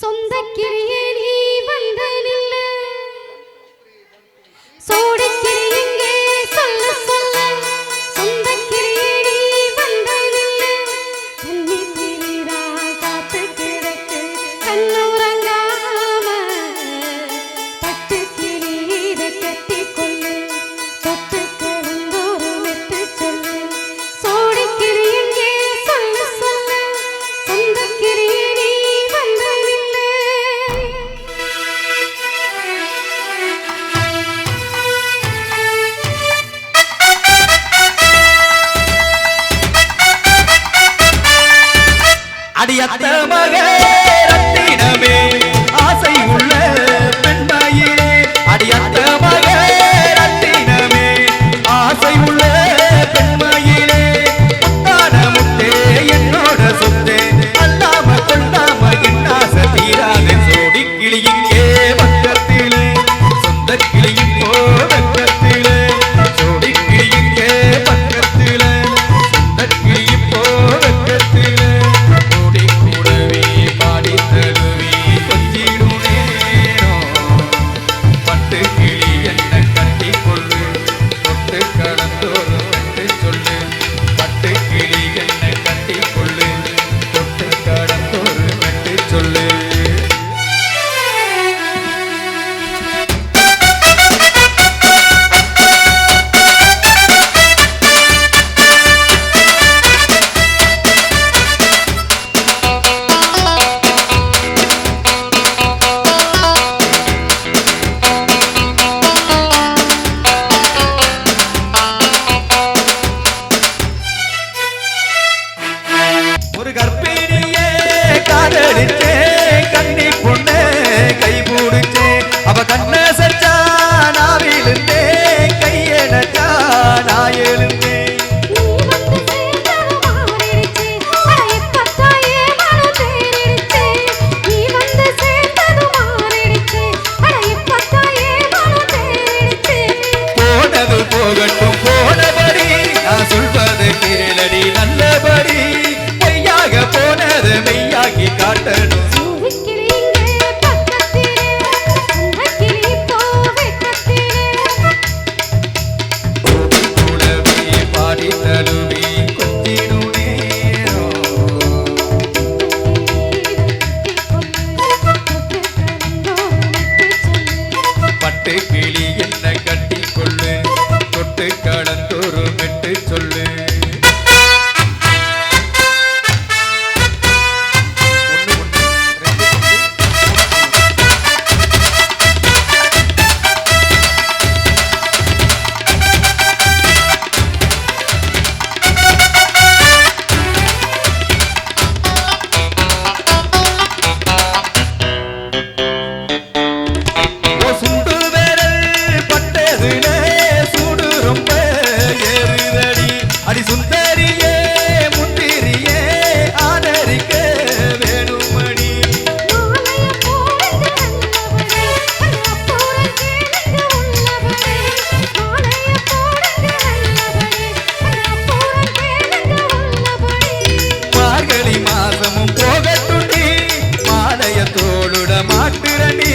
സ്വന്തക്കിളി அடியத்த மகே cargo. தோளுட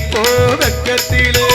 இப்போ வெக்கத்திலே